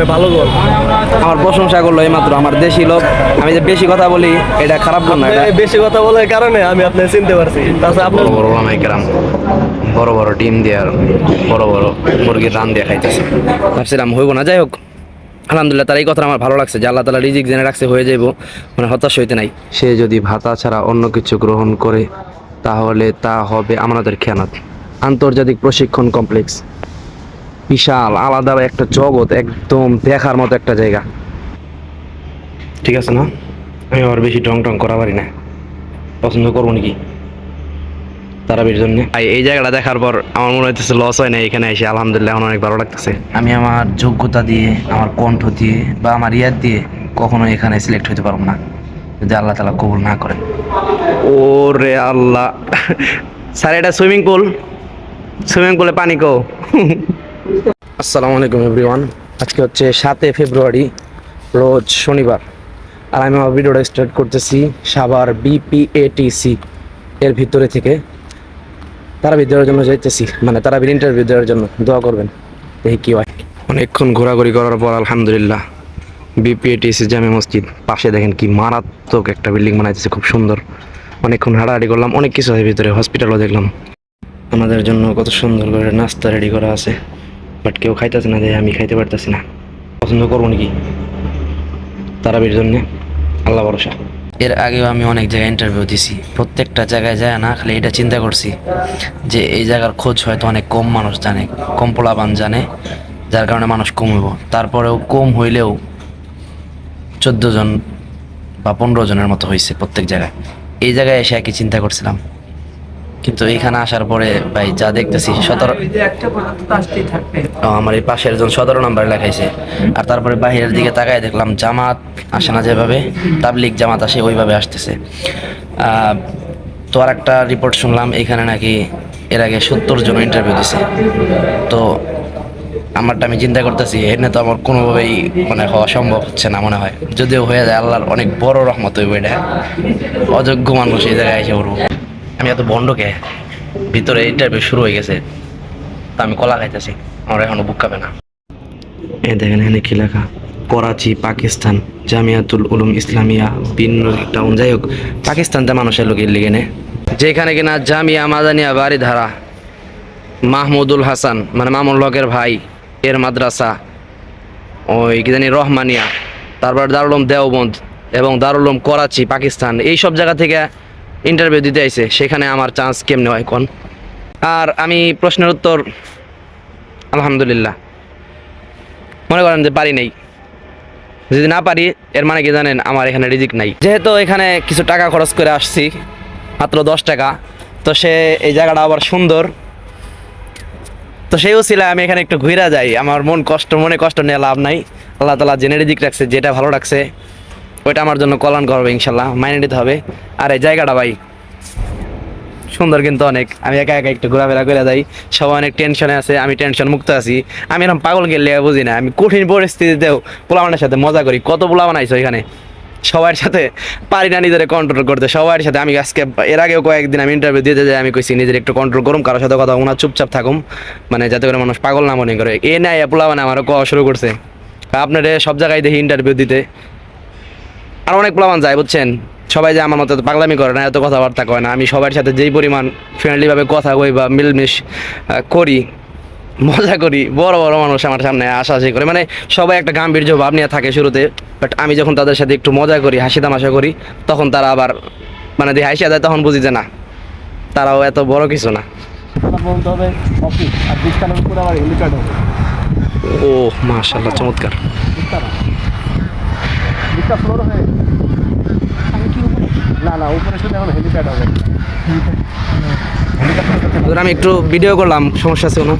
আপনি ভালো গল আমার প্রশংসা করল এইমাত্র আমার দেশি লোক। আমি যে বেশি কথা বলি এটা খারাপ গুণ না এটা বেশি কথা বলার কারণে আমি আপনি চিনতে পারছি। তাছাড়া আপনার বড় বড় ওলামাই কেরাম বড় বড় ডিম দিয়ে আর বড় বড় মুরগির রান দিয়ে খাইতেছে। ভাবছিলাম হইব না যাই হোক। আলহামদুলিল্লাহ তার এই কথা আমার ভালো লাগছে যে আল্লাহ তালা রিজিক জেনে রাখছে হয়ে যাইব। মানে হতাশ হইতে নাই। সে যদি ভাতা ছাড়া অন্য কিছু গ্রহণ করে তাহলে তা হবে আমাদের খেয়ানত। আন্তর্জাতিক প্রশিক্ষণ কমপ্লেক্স। বিশাল আলাদা একটা জগৎ একদম দেখার মতো একটা জায়গা। ঠিক আছে না? আমি আবার বেশি টং টং করা পারি না। পছন্দ করব নাকি? তারাবির জন্য। এই জায়গাটা দেখার পর আমার মনে হইতেছে লস হয় না এখানে এসে আলহামদুলিল্লাহ এখন অনেক ভালো লাগতেছে। আমি আমার যোগ্যতা দিয়ে আমার কণ্ঠ দিয়ে বা আমার ইয়াদ দিয়ে কখনো এখানে সিলেক্ট হতে পারব না যদি আল্লাহ তালা কবুল না করেন। ও রে আল্লাহ। স্যার এটা সুইমিং পুল সুইমিং পুলে পানি কো। আসসালামু আলাইকুম এভরিওয়ান। আজকে হচ্ছে সাতই ফেব্রুয়ারি, রোজ শনিবার। আর আমি আমার ভিডিওটা স্টার্ট করতেছি সাভার বিপিএটিসি এর ভিতরে থেকে। তারা দেওয়ার জন্য যাইতেছি মানে তারা ইন্টারভিউ দেওয়ার জন্য। দোয়া করবেন। দেখি কি হয় অনেকক্ষণ ঘোরাঘুরি করার পর আলহামদুলিল্লাহ বিপিএটিসি জামে মসজিদ পাশে দেখেন কি মারাত্মক একটা বিল্ডিং বানাইতেছে, খুব সুন্দর। অনেকক্ষণ হাঁটাহাঁটি করলাম, অনেক কিছু আছে ভিতরে হসপিটালও দেখলাম। আমাদের জন্য কত সুন্দর করে নাস্তা রেডি করা আছে। বাট কেউ খাইতেছে না দেখে আমি খাইতে পারতেছি না। পছন্দ করব নাকি? তারাবির জন্য। আল্লাহ ভরসা। এর আগেও আমি অনেক জায়গায় ইন্টারভিউ দিছি। প্রত্যেকটা জায়গায় যায় না, খালি এটা চিন্তা করছি যে এই জায়গার খোঁজ হয়তো অনেক কম মানুষ জানে, কম পোলাপান জানে, যার কারণে মানুষ কম হইব। তারপরেও কম হইলেও চোদ্দ জন বা পনেরো জনের মতো হয়েছে প্রত্যেক জায়গায়। এই জায়গায় এসে একই চিন্তা করছিলাম। কিন্তু এখানে আসার পরে ভাই যা দেখতেছি সতেরো আমার এই পাশের জন সতেরো নাম্বার লেখাইছে। আর তারপরে বাহিরের দিকে তাকায় দেখলাম জামাত আসে না যেভাবে তাবলিক জামাত আসে ওইভাবে আসতেছে। তো আর একটা রিপোর্ট শুনলাম এখানে নাকি এর আগে সত্তর জন ইন্টারভিউ দিছে। তো আমারটা আমি চিন্তা করতেছি এখানে তো আমার কোনোভাবেই মানে হওয়া সম্ভব হচ্ছে না মনে হয়। যদিও হয়ে যায় আল্লাহর অনেক বড় রহমত হইব এটা। অযোগ্য মানুষ এই জায়গায় এসে পড়ব। আমি এত বন্ডকে ভিতরে ইন্টারভিউ শুরু হয়ে গেছে, তা আমি কলা খাইতেছি, আমার এখনও বুক কাঁপে না। এ দেখেন এখানে কি লেখা? করাচি, পাকিস্তান, জামিয়াতুল উলুম ইসলামিয়া, বিন টাউন। যাই হোক পাকিস্তানতে মানুষের লোক লিগেনে যেখানে কিনা জামিয়া মাদানিয়া বাড়িধারা মাহমুদুল হাসান মানে মামুন হকের ভাই, এর মাদ্রাসা, ওই কি জানি রহমানিয়া, তারপর দারুল উলুম দেওবন্দ এবং দারুল উলুম করাচি, পাকিস্তান এই সব জায়গা থেকে ইন্টারভিউ দিতে আইছে, সেখানে আমার চান্স কেমনে হয় কোন? আর আমি প্রশ্নের উত্তর, আলহামদুলিল্লাহ। মনে করেন যে পারি নাই। যদি না পারি, এর মানে কি জানেন, আমার এখানে রিজিক নাই। যেহেতু এখানে কিছু টাকা খরচ করে আসছি, মাত্র দশ টাকা, তো সে এই জায়গাটা আবার সুন্দর। তো সেই ছিল আমি এখানে একটু ঘুরা যাই, আমার মন কষ্ট, মনে কষ্ট নিয়ে লাভ নাই। আল্লাহ তালা জেনে রিজিক রাখছে, যেটা ভালো রাখছে। ওইটা আমার জন্য কল্যাণ করবে ইনশাল্লাহ, মাইনে নিতে হবে। আর এই জায়গাটা ভাই, সুন্দর কিন্তু অনেক। আমি একা একা একটু ঘোরাফেরা করে যাই, সবাই অনেক টেনশনে আছে, আমি টেনশন মুক্ত আছি। আমি এরকম পাগল গেলে বুঝি না, আমি কঠিন পরিস্থিতিতেও পোলামানের সাথে মজা করি। কত পোলা বানাইছো এখানে? সবার সাথে পারি না নিজের কন্ট্রোল করতে, সবার সাথে। আমি আজকে, এর আগেও কয়েকদিন আমি ইন্টারভিউ দিতে যাই, আমি কইছি নিজের একটু কন্ট্রোল করুম কারোর সাথে কথা ওনার চুপচাপ থাকুম। মানে যাতে করে মানুষ পাগল না মনে করে। এ নাই পোলা মানে আমারও কোয়া শুরু করছে। আপনার সব জায়গায় দেখি ইন্টারভিউ দিতে। আর অনেক প্লাবান যায় বুঝছেন? সবাই যে আমার মতো পাগলামি করে না এত কথাবার্তা কয় না। আমি সবার সাথে যেই পরিমাণ ফ্রেন্ডলিভাবে কথা কই বা মিলমিশ করি মজা করি বড় বড় মানুষ আমার সামনে আশাআশি করে। মানে সবাই একটা গাম্ভীর্য ভাব নিয়ে থাকে শুরুতে বাট আমি যখন তাদের সাথে একটু মজা করি হাসি তামাশা করি তখন তারা আবার মানে দিয়ে হাসিয়া যায় তখন বুঝি যে না তারাও এত বড় কিছু না। ও মাশাল্লাহ চমৎকার। বিস্তার ফ্লোর হয়ে না না উপরে শুধু এখন হেলিপ্যাড হবে। ধর আমি একটু ভিডিও করলাম সমস্যা আছে কোনো?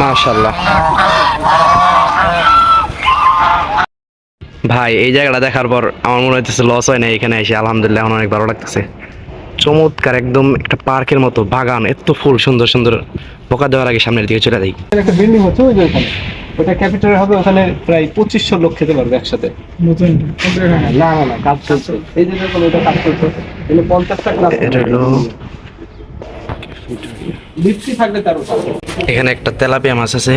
মাশাল্লাহ ভাই এই জায়গাটা দেখার পর আমার মনে হচ্ছে লস হয় না এখানে এসে আলহামদুলিল্লাহ এখন অনেক ভালো লাগতেছে। চমৎকার একদম একটা পার্কের মতো বাগান এত ফুল সুন্দর সুন্দর। বোকা দেওয়ার আগে সামনের দিকে চলে যাই। একটা বিল্ডিং হচ্ছে ওই যে ওখানে ওটা ক্যাপিটাল হবে ওখানে প্রায় পঁচিশশো লোক খেতে পারবে একসাথে। নতুন? না না না কাজ চলছে। এই যে দেখুন এটা কাজ চলছে। এখানে পঞ্চাশটা ক্লাস এটা হলো লিপ্সি থাকলে তেরো এখানে একটা তেলাপিয়া মাছ আছে।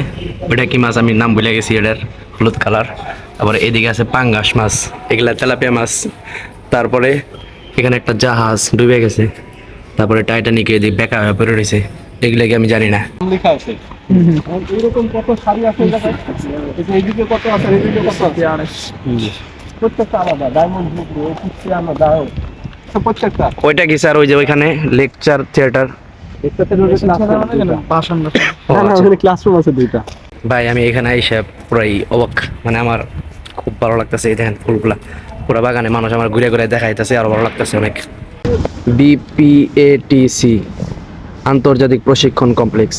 ওইটা কি মাছ? আমি নাম ভুলে গেছি এটার হলুদ কালার আবার এদিকে আছে পাঙ্গাস মাছ। এগুলা তেলাপিয়া মাছ। তারপরে এখানে একটা জাহাজ ডুবে গেছে। তারপরে টাইটানিক এদিকে বেকা হয়ে পড়ে রয়েছে। এগুলা কি আমি জানি না। লেখা আছে। এরকম কত শাড়ি আছে এইদিকে কত আছে এইদিকে কত আছে? প্রত্যেকটা আলাদা ডায়মন্ড আলাদা প্রত্যেকটা। ওইটা কি স্যার ওই যে ওইখানে লেকচার থিয়েটার? না না আচ্ছা। ওখানে ক্লাসরুম আছে দুইটা। ভাই আমি এখানে এসে পুরাই অবাক। মানে আমার খুব ভালো লাগতেছে এই দেখেন ফুলগুলা। পুরো বাগানে মানুষ আমার ঘুরে ঘুরে দেখাইতেছে আরও ভালো লাগতেছে অনেক। বিপিএটিসি আন্তর্জাতিক প্রশিক্ষণ কমপ্লেক্স।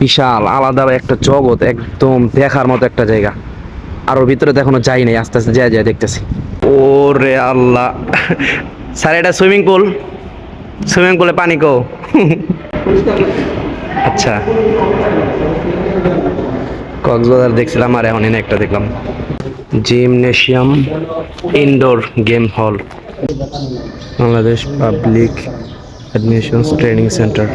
বিশাল, আলাদা একটা জগৎ, একদম দেখার মতো একটা জায়গা। আর ওর ভিতরে তো এখনও যাই নাই, আস্তে আস্তে যায় যায় দেখতেছি। ওরে আল্লাহ। স্যার, এটা সুইমিং পুল। সুইমিং পুলে পানি কো। আচ্ছা। কক্সবাজার দেখছিলাম আর এখন এনে একটা দেখলাম। Gymnasium indoor game hall. Bangladesh public admissions training centre.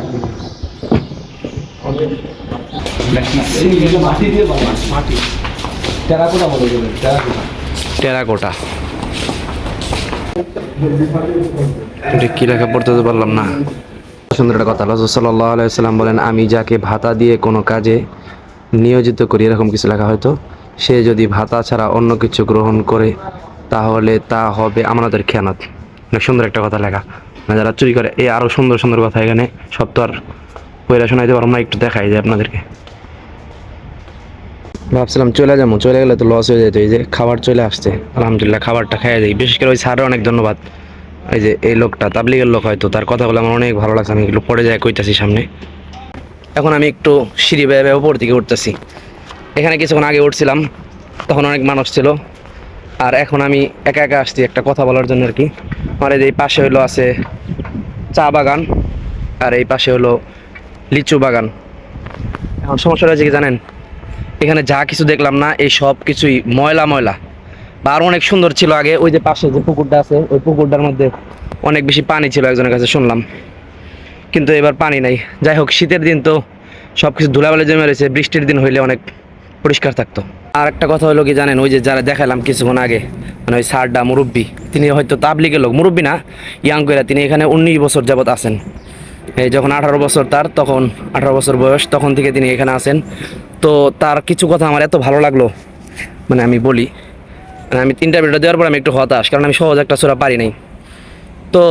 Terracotta. কি লেখা পড়তে তো পারলাম না। সুন্দর একটা কথা। রাসূল সাল্লাল্লাহু আলাইহি সাল্লাম বলেন, আমি যাকে ভাতা দিয়ে কোনো কাজে নিয়োজিত করি, এরকম কিছু লেখা হয়তো। সে যদি ভাতা ছাড়া অন্য কিছু গ্রহণ করে, তাহলে তা হবে আমাদের খেয়ানত। অনেক সুন্দর একটা কথা লেখা। মানে যারা চুরি করে এই আরও সুন্দর সুন্দর কথা এখানে। সব তো আর পয়লা শোনাইতে পারব না, একটু দেখাই যায় আপনাদেরকে। ভাবছিলাম চলে যাব, চলে গেলে তো লস হয়ে যেত। এই যে খাবার চলে আসছে, আলহামদুলিল্লাহ খাবারটা খাইয়ে দিই। বিশেষ করে ওই স্যারের অনেক ধন্যবাদ। এই যে এই লোকটা, তাবলিগের লোক হয়তো, তার কথাগুলো আমার অনেক ভালো লাগছে, আমি এগুলো পড়ে যায় কইতাছি সামনে। এখন আমি একটু সিঁড়ি বেয়ে বেয়ে উপর দিকে উঠতেছি। এখানে কিছুক্ষণ আগে উঠছিলাম, তখন অনেক মানুষ ছিল। আর এখন আমি একা একা আসছি একটা কথা বলার জন্য আর কি। আমার এই যে এই পাশে হলো আছে চা বাগান, আর এই পাশে হলো লিচু বাগান। এখন সমস্যাটা হয়েছে কি জানেন? এখানে যা কিছু দেখলাম না, এই সব কিছুই ময়লা ময়লা। বা আরও অনেক সুন্দর ছিল আগে, ওই যে পাশে যে পুকুরটা আছে, ওই পুকুরটার মধ্যে অনেক বেশি পানি ছিল একজনের কাছে শুনলাম। কিন্তু এবার পানি নাই। যাই হোক, শীতের দিন তো সব কিছু ধুলাবালি জমে রয়েছে, বৃষ্টির দিন হইলে অনেক পরিষ্কার থাকতো। আর একটা কথা হলো কি জানেন, ওই যে যারা দেখালাম কিছুক্ষণ আগে মানে ওই সারডা মুরব্বী, তিনি হয়তো তাবলিগের লোক, মুরব্বী না, ইয়াং কইরা, তিনি এখানে উনিশ বছর যাবত আছেন। এই যখন আঠারো বছর তার, তখন আঠারো বছর বয়স, তখন থেকে তিনি এখানে আছেন। তো তার কিছু কথা আমার এত ভালো লাগল। মানে আমি বলি মানে আমি তিনটা ভিডিও দেওয়ার পর আমি একটু হতাশ, কারণ আমি সহজ একটা সুরা পারি নাই। তো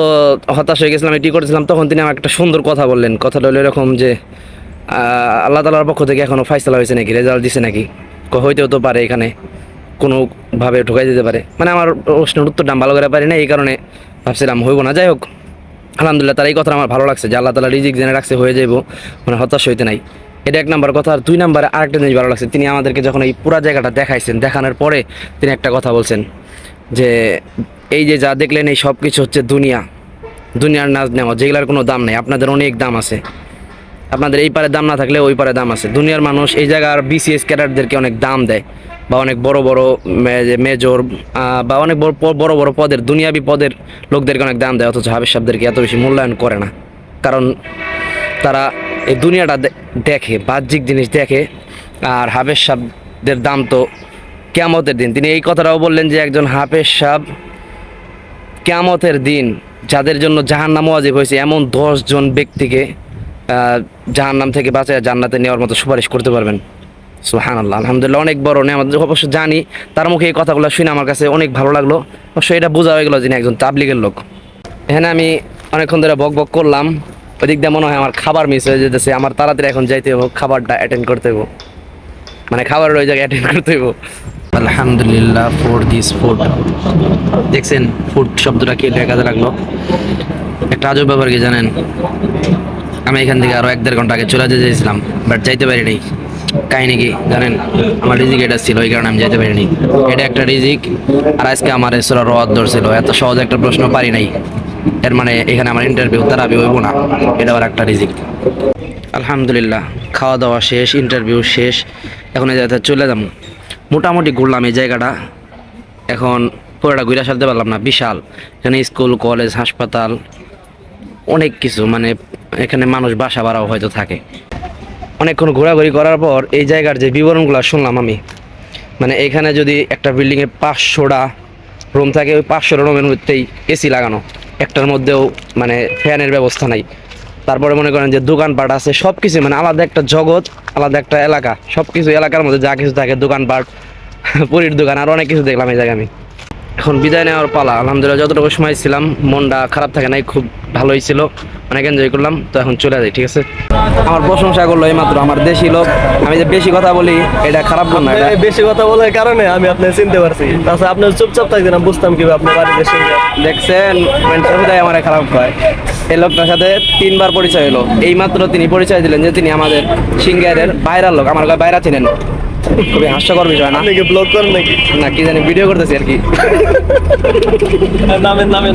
হতাশ হয়ে গেছিলাম এটি করেছিলাম, তখন তিনি আমাকে একটা সুন্দর কথা বললেন। কথাটা হলো এরকম যে আল্লাহ তালার পক্ষ থেকে এখনও ফাইসলা হয়েছে নাকি রেজাল্ট দিছে নাকি? হইতেও তো পারে এখানে, কোনোভাবে ঢোকাই দিতে পারে। মানে আমার প্রশ্নের উত্তরটা ভালো করে পারি না এই কারণে ভাবছিলাম হইব না, যাই হোক। আলহামদুলিল্লাহ, তার এই কথা আমার ভালো লাগছে, যে আল্লাহ তালা রিজিক জেনে রাখছে, হয়ে যাইব মানে হতাশ হইতে নাই। এটা এক নাম্বার কথা। আর দুই নাম্বারে আরেকটা জিনিস ভালো লাগছে, তিনি আমাদেরকে যখন এই পুরা জায়গাটা দেখাইছেন, দেখানোর পরে তিনি একটা কথা বলছেন যে, এই যে যা দেখলেন এই সব কিছু হচ্ছে দুনিয়া, দুনিয়ার নাচ নেওয়া, যেগুলার কোনো দাম নেই, আপনাদের অনেক দাম আছে। আপনাদের এই পারে দাম না থাকলে ওই পারে দাম আছে। দুনিয়ার মানুষ এই জায়গার বিসিএস ক্যাডারদেরকে অনেক দাম দেয়, বা অনেক বড় বড় মেজর বা অনেক বড় বড় বড় পদের, দুনিয়াবি পদের লোকদেরকে অনেক দাম দেয়, অথচ হাবেশ সাহেবদেরকে এত বেশি মূল্যায়ন করে না। কারণ তারা এই দুনিয়াটা দেখে, বাহ্যিক জিনিস দেখে, আর হাফেজ সাহেবদের দাম তো কেয়ামতের দিন। তিনি এই কথাটাও বললেন যে একজন হাফেজ সাহেব কেয়ামতের দিন যাদের জন্য জাহান্নাম ওয়াজিব হয়েছে, এমন দশ জন ব্যক্তিকে জাহান্নাম থেকে বাঁচায় জান্নাতে নেওয়ার মতো সুপারিশ করতে পারবেন। সুহান আল্লাহ আলহামদুলিল্লাহ, অনেক বড় নেয়ামত। অবশ্য জানি, তার মুখে এই কথাগুলো শুনে আমার কাছে অনেক ভালো লাগল। অবশ্য এটা বোঝা হয়ে গেলো যিনি একজন তাবলিগের লোক। এখানে আমি অনেকক্ষণ ধরে বক বক করলাম। ওদিক দিয়ে মনে হয় আমার খাবার মিস হয়ে যেতেছে। আমার তাড়াতাড়ি এখন যাইতে হবে খাবারটা অ্যাটেন্ড করতে হবে মানে খাবারের ওই জায়গায় অ্যাটেন্ড করতে হবে আলহামদুলিল্লাহ ফর দিস ফুড দেখছেন ফুড শব্দটা কি লেখা লাগল? একটা আজব ব্যাপার কি জানেন? আমি এখান থেকে আরও এক দেড় ঘণ্টা আগে চলে যেতে চেয়েছিলাম বাট যাইতে পারিনি। কাহিনী কি জানেন? আমার রিজিক এটা ছিল ওই কারণে আমি যাইতে পারিনি। এটা একটা রিজিক, আর আজকে আমার এসরা রদ ধরছিল। এত সহজ একটা প্রশ্ন পারি নাই। এর মানে এখানে আমার ইন্টারভিউ তারা হইব না। এটা আবার একটা রিজিক। আলহামদুলিল্লাহ, খাওয়া দাওয়া শেষ ইন্টারভিউ শেষ, এখন এই জায়গাতে চলে যাব। মোটামুটি ঘুরলাম এই জায়গাটা। এখন পুরোটা ঘুরে সারতে পারলাম না, বিশাল। এখানে স্কুল, কলেজ, হাসপাতাল, অনেক কিছু মানে এখানে মানুষ বাসা বাড়াও হয়তো থাকে। অনেকক্ষণ ঘোরাঘুরি করার পর এই জায়গার যে বিবরণগুলো শুনলাম আমি মানে এখানে যদি একটা বিল্ডিংয়ে পাঁচশোটা রুম থাকে, ওই পাঁচশোটা রুমের মধ্যেই এসি লাগানো। একটার মধ্যেও মানে ফ্যানের ব্যবস্থা নাই। তারপরে মনে করেন যে দোকানপাট আছে সব কিছু মানে আলাদা একটা জগৎ, আলাদা একটা এলাকা সব কিছু এলাকার মধ্যে যা কিছু থাকে দোকানপাট, পুরীর দোকান, আর অনেক কিছু দেখলাম এই জায়গায় আমি। এখন বিদায় নেওয়ার পালা। আলহামদুলিল্লাহ যতটুকু সময় ছিলাম মনটা খারাপ থাকে নাই খুব ভালোই ছিল অনেক এনজয় করলাম তো এখন চলে যাই ঠিক আছে? আমার প্রশংসা করল এই মাত্র আমার দেশি লোক। আমি যে বেশি কথা বলি এটা খারাপ না এটা বেশি কথা বলার কারণে আমি আপনি চিনতে পারছি। তাছাড়া আপনার চুপচাপ থাকতেন আমি বুঝতাম কি আপনি বাড়িতে দেখছেন মানুষের বিদায় আমার খারাপ হয় এই লোকটার সাথে তিনবার পরিচয় হলো। এই মাত্র তিনি পরিচয় দিলেন যে তিনি আমাদের সিঙ্গারের বাইরের লোক। আমার বাইরা চিনেন? খুবই হাস্যকর বিষয় না? ব্লগ করেন নাকি? না কি জানি ভিডিও করতেছি আর কি। নামে নামেন